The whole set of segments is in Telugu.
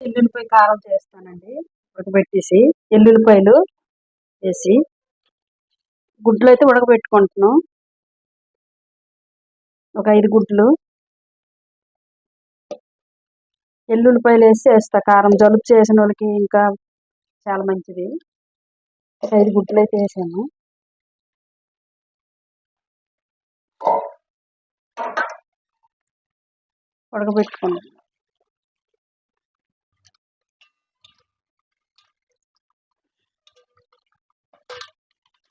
ఎల్లుల్లిపాయ కారం చేస్తానండి ఉడకబెట్టేసి ఎల్లుల్లిపాయలు వేసి గుడ్లు అయితే ఉడకబెట్టుకుంటున్నాం. ఒక ఐదు గుడ్లు. ఎల్లుల్లిపాయలు వేసి వేస్తా కారం జలుబు చేసిన వాళ్ళకి ఇంకా చాలా మంచిది. ఒక ఐదు గుడ్లు అయితే వేసాను. ఉడకబెట్టుకున్నాం.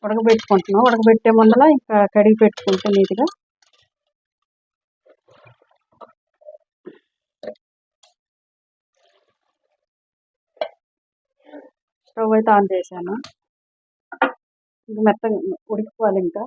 ఉడకబెట్టుకుంటున్నాం. ఉడకబెట్టే ముందర ఇంకా కడిగి పెట్టుకుంటే నీట్గా. స్టవ్ అయితే ఆన్ చేశాను. ఇంకా మెత్తగా ఉడికిపోవాలి ఇంకా.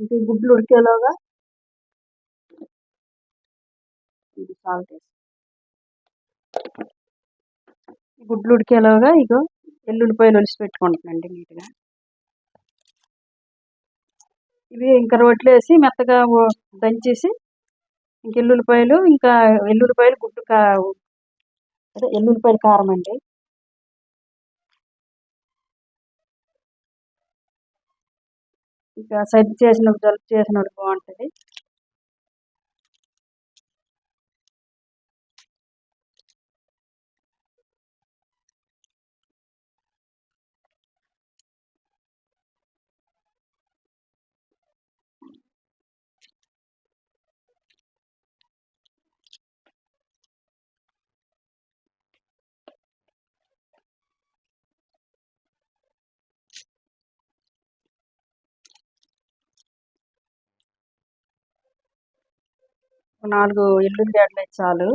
ఇంక గుడ్లు ఉడికేలోగా? ఇది సాల్ట్ వేసి. గుడ్లు ఉడికేలోగా ఇగో ఎల్లుల్లిపాయలు ఒలిసి పెట్టుకుంటానండి నీట్గా. ఇవి ఇంకా రోట్లో వేసి మెత్తగా దంచేసి ఇంక ఎల్లుల్లిపాయలు ఇంకా ఎల్లుల్లిపాయలు గుడ్డు కా అదే ఎల్లుల్లిపాయలు కారం అండి. సర్ది చేసినప్పుడు జలుబు చేసినప్పుడు బాగుంటుంది. నాలుగు ఎల్లుల్లి గడ్డలు చాలు.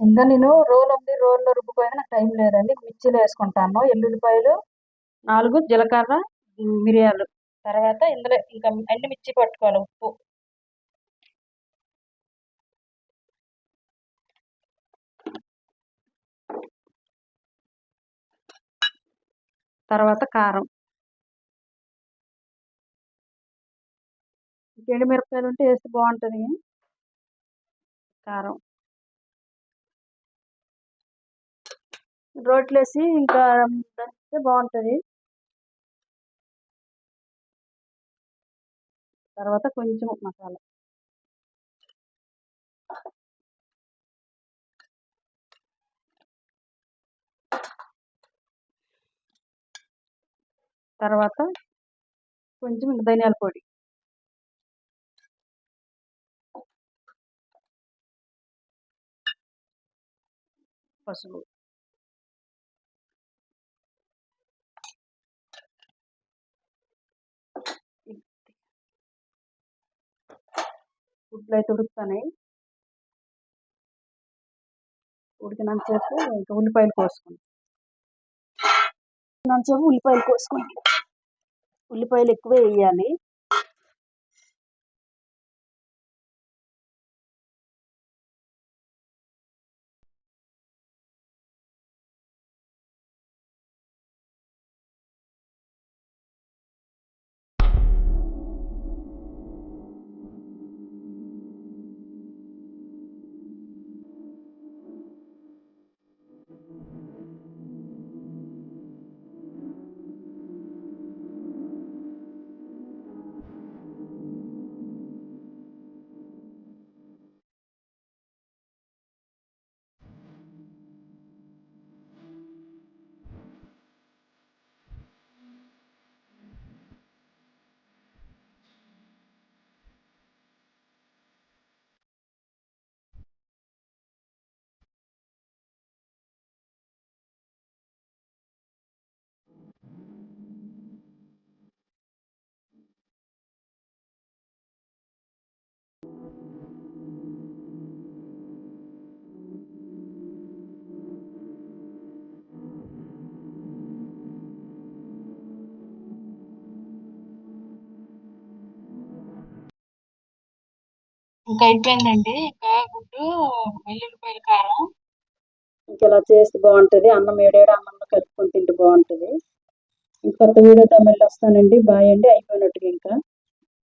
ఇంకా నేను రోల్ ఉంది రోల్లో రుబ్బుకోవాలి నాకు టైం లేదండి. మిక్సీలో వేసుకుంటాను. ఎల్లుల్లిపాయలు నాలుగు జీలకర్ర మిరియాలు. తర్వాత ఇందులో ఇంకా ఎండు మిర్చి పట్టుకోవాలి ఉప్పు. తర్వాత కారం. ఎండు మిరపకాయలు ఉంటే వేస్తే బాగుంటుంది. కారం. రోట్లు వేసి ఇంకా దంచితే బాగుంటుంది తర్వాత కొంచెం మసాలా. తర్వాత కొంచెం ధనియాల పొడి. పసుపు. గుడ్లు అయితే ఉడుకుతున్నాయి ఉడికినంతసేపు ఇంకా ఉల్లిపాయలు కోసుకుంటాం. ఉడికినంతసేపు ఉల్లిపాయలు కోసుకుంటాం. ఉల్లిపాయలు ఎక్కువ వేయాలి. ఇంకా అయిపోయిందండి ఇంకా గుడ్డు వెల్లుల్లిపాయల కారం. ఇంకా ఇలా చేస్తే బాగుంటుంది? అన్నం ఏడేడు అన్నంలో కలుపుకొని తింటే బాగుంటుంది. ఇంకొక వీడియోతో మళ్ళీ వస్తానండి. బాయ్ అండి. అయిపోయినట్టుగా ఇంకా.